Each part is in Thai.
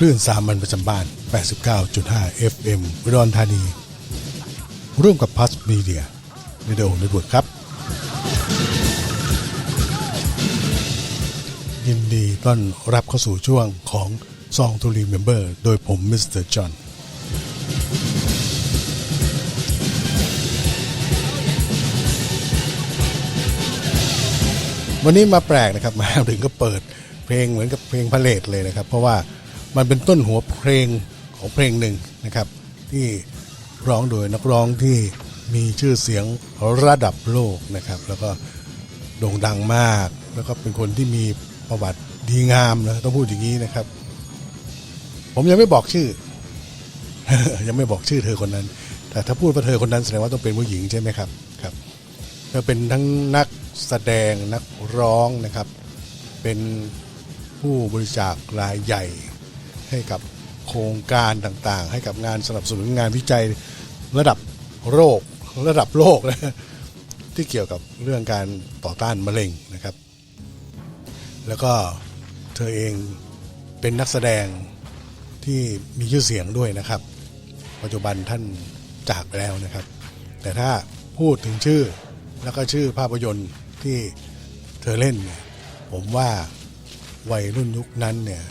คลื่นสามัญประจำบ้าน 89.5 FM อุดรธานี ร่วมกับพัสมีเดียวิดีโอในบทครับ ยินดีต้อนรับเข้าสู่ช่วงของซองทูรีเมมเบอร์โดยผมมิสเตอร์จอห์นวันนี้มาแปลกนะครับ มาถึงก็เปิดเพลงเหมือนกับเพลงพาเลทเลยนะครับ เพราะว่า มันเป็นต้นหัวเพลงของเพลงหนึ่งนะครับ ที่ร้องโดยนักร้องที่มีชื่อเสียงระดับโลกนะครับ แล้วก็โด่งดังมาก แล้วก็เป็นคนที่มีประวัติดีงามนะต้องพูดอย่างนี้นะครับ ผมยังไม่บอกชื่อ ยังไม่บอกชื่อเธอคนนั้น แต่ถ้าพูดว่าเธอคนนั้นแสดงว่าต้องเป็นผู้หญิงใช่ไหมครับครับเธอเป็นทั้งนักแสดงนักร้องนะครับ เป็นผู้บริจาครายใหญ่ ให้กับโครงการต่างๆ ให้กับงานสนับสนุนงานวิจัยระดับโรคระดับโลกนะที่เกี่ยวกับเรื่องการต่อต้านมะเร็งนะครับ แล้วก็เธอเองเป็นนักแสดงที่มีชื่อเสียงด้วยนะครับ ปัจจุบันท่านจากไปแล้วนะครับ แต่ถ้าพูดถึงชื่อแล้วก็ชื่อภาพยนตร์ที่เธอเล่นเนี่ยผมว่าวัยรุ่นยุคนั้นเนี่ย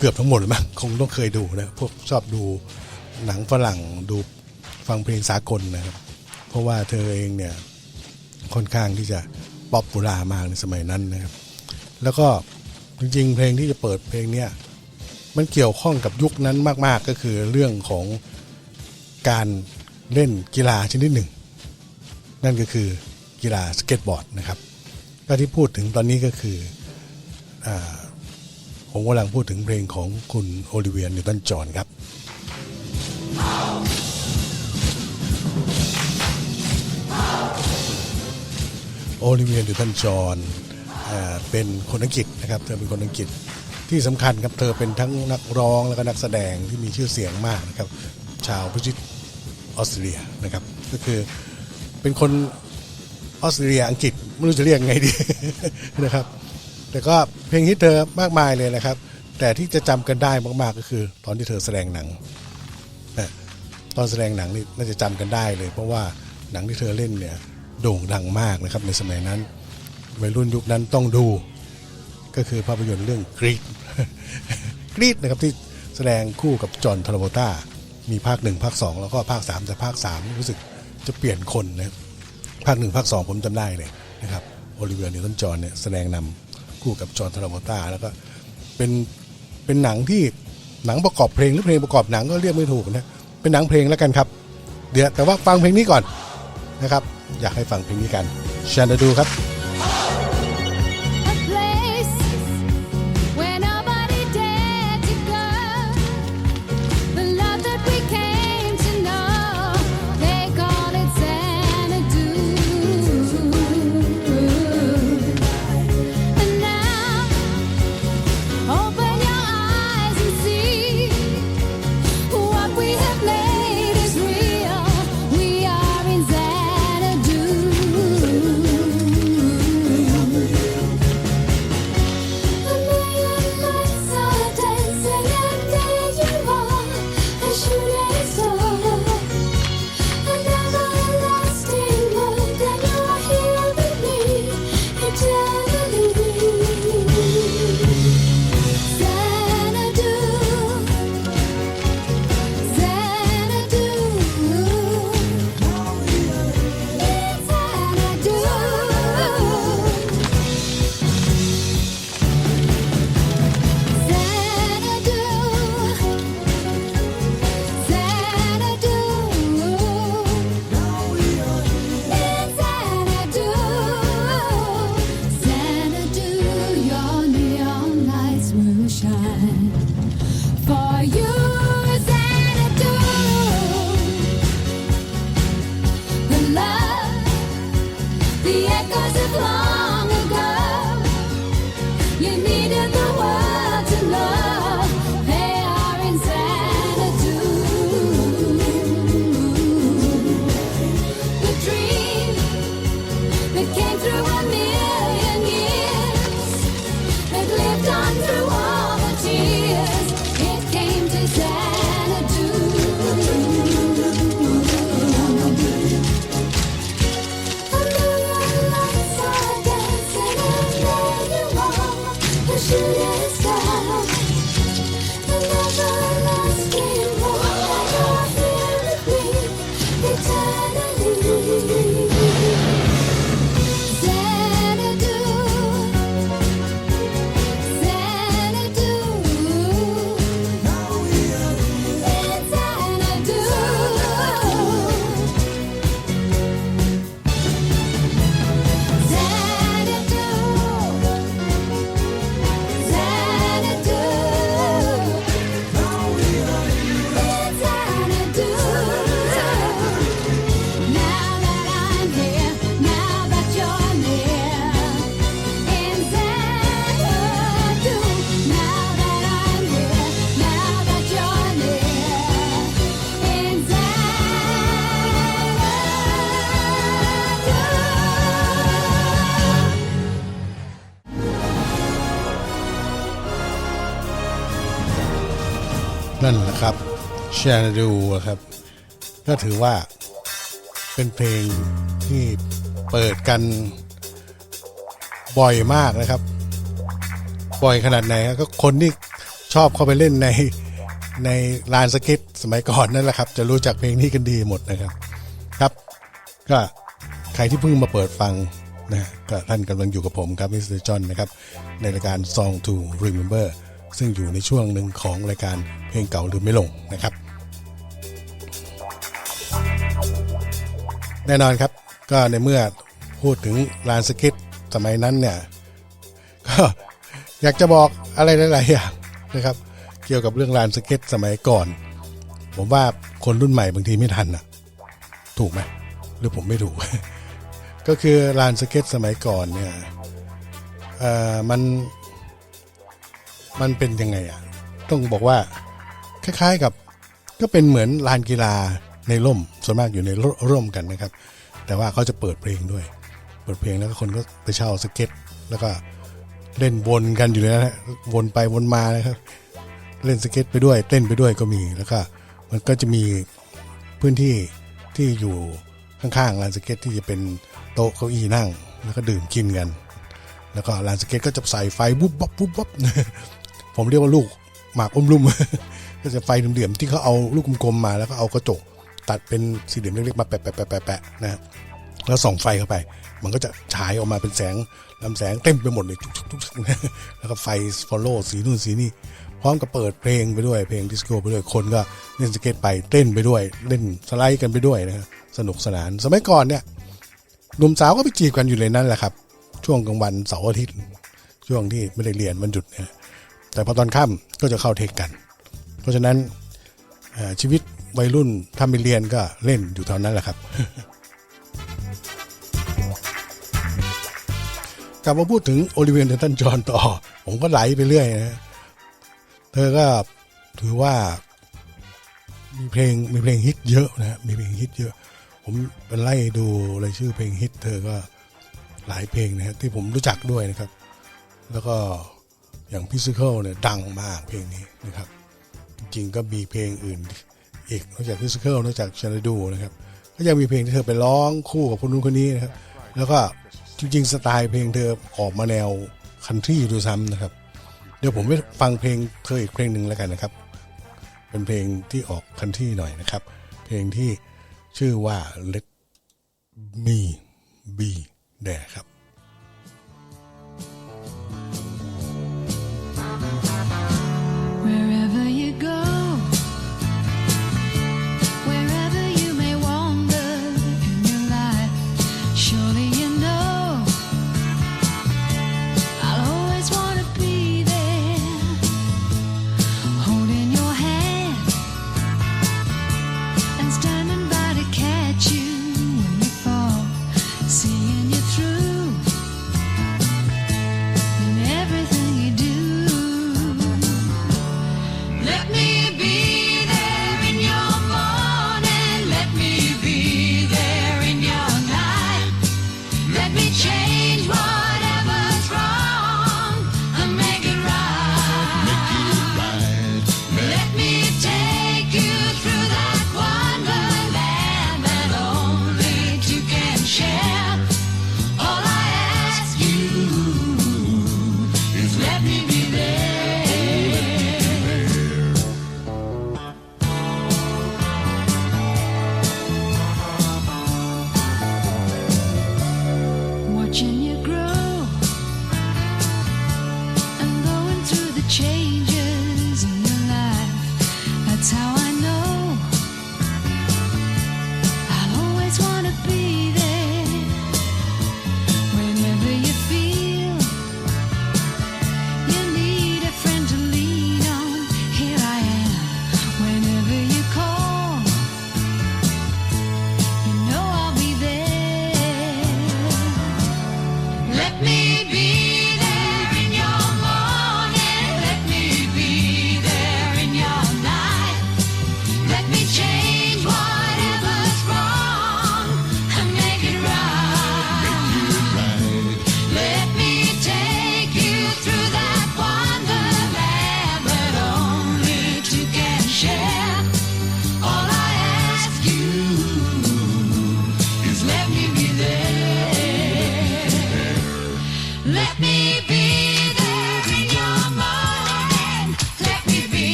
เกือบทั้งหมดเลยมั้งคงต้องเคยดูนะพวกชอบดูหนังฝรั่งดูฟังเพลงสากลนะครับ เพราะว่าเธอเองเนี่ยค่อนข้างที่จะป๊อปปูล่ามากในสมัยนั้นนะครับ แล้วก็จริงๆ เพลงที่จะเปิดเพลงเนี้ยมันเกี่ยวข้องกับยุคนั้นมาก ๆ ก็คือเรื่องของการเล่นกีฬาชนิดหนึ่ง นั่นก็คือกีฬาสเก็ตบอร์ดนะครับก็ที่พูดถึงตอนนี้ก็คืออา ผมกำลังพูดถึงเพลงของคุณโอลิเวียนิวตันจอนครับ โอลิเวียนิวตันจอนเป็นคนอังกฤษนะครับเธอเป็นคนอังกฤษที่สำคัญครับเธอเป็นทั้งนักร้องแล้วก็นักแสดงที่มีชื่อเสียงมากนะครับ ชาวบริติชออสเตรเลียนะครับ ก็คือเป็นคนออสเตรเลียอังกฤษไม่รู้จะเรียกไงดีนะครับ แต่ก็เพลงฮิตเธอมากมายเลยนะครับ แต่ที่จะจำกันได้มากๆก็คือ ตอนที่เธอแสดงหนังนะตอนแสดงหนังนี่น่าจะจำกันได้เลย เพราะว่าหนังที่เธอเล่นเนี่ยโด่งดังมากนะครับในสมัยนั้นวัยรุ่นยุคนั้นต้องดูก็คือภาพยนตร์เรื่องกรีดกรีดนะครับที่แสดงคู่กับจอห์นทราโบต้ามีภาคหนึ่งภาคสองแล้วก็ภาคสามแต่ภาคสามรู้สึกจะเปลี่ยนคนนะภาคหนึ่งภาคสองผมจำได้เลยนะครับโอลิเวียนิวตันจอห์นเนี่ยแสดงนำ คู่กับจอห์นทราโวต้าแล้วก็เป็นเป็นหนังที่หนังประกอบเพลงหรือเพลงประกอบหนังก็เรียกไม่ถูกนะเป็นหนังเพลงแล้วกันครับ เดี๋ยวแต่ว่าฟังเพลงนี้ก่อนนะครับ อยากให้ฟังเพลงนี้กันเชันดูครับ นั่นแหละครับแชาดูครับ ก็ถือว่าเป็นเพลงที่เปิดกันบ่อยมากนะครับ บ่อยขนาดไหนก็คนที่ชอบเข้าไปเล่นในในลานสเก็ตสมัยก่อนนั่นแหละครับ จะรู้จักเพลงนี้กันดีหมดนะครับครับ ก็ใครที่เพิ่งมาเปิดฟังนะก็ท่านกำลังอยู่กับผมครับมิสเตอร์จอห์นนะครับ ในรายการ Song to Remember ซึ่งอยู่ในช่วงหนึ่งของรายการเพลงเก่าลืมไม่ลงนะครับ แน่นอนครับก็ในเมื่อพูดถึงลานสก็ตสมัยนั้นเนี่ยก็อยากจะบอกอะไรหลายๆอย่างนะครับ เกี่ยวกับเรื่องลานสเก็ตสมัยก่อน ผมว่าคนรุ่นใหม่บางทีไม่ทันอะ ถูกไหมหรือผมไม่ถูก ก็คือลานสเก็ตสมัยก่อนเนี่ยเออมัน มันเป็นยังไงอะ ต้องบอกว่าคล้าย ๆกับก็เป็นเหมือนลานกีฬาในร่มส่วนมากอยู่ในร่มกันนะครับ แต่ว่าเขาจะเปิดเพลงด้วย เปิดเพลงแล้วก็คนก็ไปเช่าสเก็ต แล้วก็เล่นวนกันอยู่เลยนะฮะวนไปวนมานะครับ เล่นสเก็ตไปด้วย เต้นไปด้วยก็มีแล้วก็มันก็จะมีพื้นที่ที่อยู่ข้างๆลานสเก็ตที่จะเป็นโต๊ะเก้าอี้นั่ง แล้วก็ดื่มกินกัน แล้วก็ลานสเก็ตก็จะใส่ไฟวุบวับวุบวับ ผมเรียกว่าลูกหมากอมลุ่ม ก็จะไฟเหลี่ยมๆที่เขาเอาลูกกลมๆมาแล้วก็เอากระจก ตัดเป็นสี่เหลี่ยมเล็กๆมาแปะแปะแปะแปะนะฮะแล้วส่องไฟเข้าไป มันก็จะฉายออกมาเป็นแสงลำแสงเต็มไปหมดเลยทุกๆๆๆแล้วก็ไฟฟอลโล่สีนู่นสีนี่พร้อมกับเปิดเพลงไปด้วยเพลงดิสโก้ไปด้วยคนก็เล่นสเก็ตไปเต้นไปด้วย เล่นสไลด์กันไปด้วยนะฮะสนุกสนาน สมัยก่อนเนี่ยหนุ่มสาวก็ไปจีบกันอยู่ในนั้นแหละครับ ช่วงกลางวันเสาร์อาทิตย์ ช่วงที่ไม่ได้เรียนวันหยุดเนี่ย แต่พอตอนค่ำก็จะเข้าเทคกัน เพราะฉะนั้นชีวิตวัยรุ่นถ้าไม่เรียนก็เล่นอยู่เท่านั้นแหละครับ กลับมาพูดถึงโอลิเวียนเทนตันจอนต่อ ผมก็ไหลไปเรื่อยนะเธอก็ถือว่ามีเพลงมีเพลงฮิตเยอะนะฮะมีเพลงฮิตเยอะ ผมไปไล่ดูรายชื่อเพลงฮิตเธอก็หลายเพลงนะฮะที่ผมรู้จักด้วยนะครับ แล้วก็ อย่างพิซซิเคิลเนี่ยดังมากเพลงนี้นะครับ จริงๆก็มีเพลงอื่นอีกนอกจากพิซิเคิลนอกจากชาดูนะครับ ก็ยังมีเพลงที่เธอไปร้องคู่กับคนนู้นคนนี้นะครับ แล้วก็จริงๆสไตล์เพลงเธอออกมาแนวคันทรีดูซ้ำนะครับ เดี๋ยวผมไปฟังเพลงเธออีกเพลงหนึ่งแล้วกันนะครับ เป็นเพลงที่ออกคันทรีหน่อยนะครับ เพลงที่ชื่อว่า Let Me Be There ครับ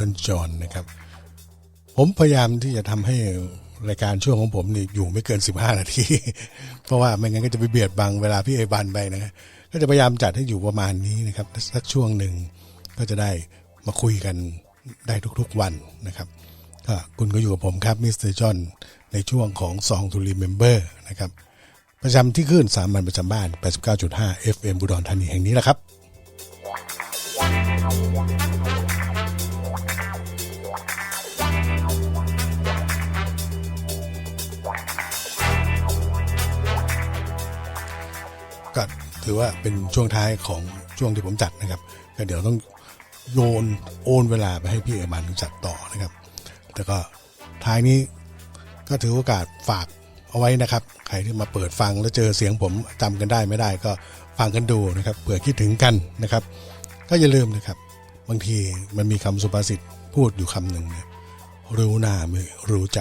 ลิเวียดูตันจอห์นนะครับ ผมพยายามที่จะทำให้รายการช่วงของผมนี่อยู่ไม่เกิน 15 นาที เพราะว่าไม่งั้นก็จะไปเบียดบังเวลาพี่เอบันไปนะก็จะพยายามจัดให้อยู่ประมาณนี้นะครับสักช่วงหนึ่งก็จะได้มาคุยกันได้ทุกๆวันนะครับก็คุณก็อยู่กับผมครับมิสเตอร์จอห์นในช่วงของ Song to Remember นะครับ ประจำที่ขึ้นสามัญประจำบ้าน 89.5 FM บุดรธานีแห่งนี้แหละครับ ถือว่าเป็นช่วงท้ายของช่วงที่ผมจัดนะครับ ก็เดี๋ยวต้องโยนโอนเวลาไปให้พี่เอมันจัดต่อนะครับ แต่ก็ท้ายนี้ก็ถือโอกาสฝากเอาไว้นะครับ ใครที่มาเปิดฟังแล้วเจอเสียงผมจำกันได้ไม่ได้ก็ฟังกันดูนะครับเผื่อคิดถึงกันนะครับ ก็อย่าลืมนะครับ บางทีมันมีคำสุภาษิตพูดอยู่คำหนึ่งเนี่ยรู้หน้าไม่รู้ใจ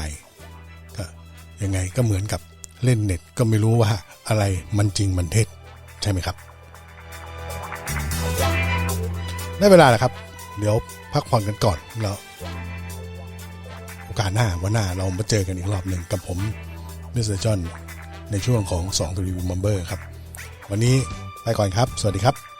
ก็ยังไงก็เหมือนกับเล่นเน็ตก็ไม่รู้ว่าอะไรมันจริงมันเท็จ ใช่ไหมครับ ได้เวลาแล้วครับ เดี๋ยวพักผ่อนกันก่อนแล้วโอกาสหน้าวันหน้าเรามาเจอกันอีกรอบหนึ่งกับผมมิสเตอร์จอห์นในช่วงของ2 t รีวิวมัมเบอร์ครับ วันนี้ไปก่อนครับ สวัสดีครับ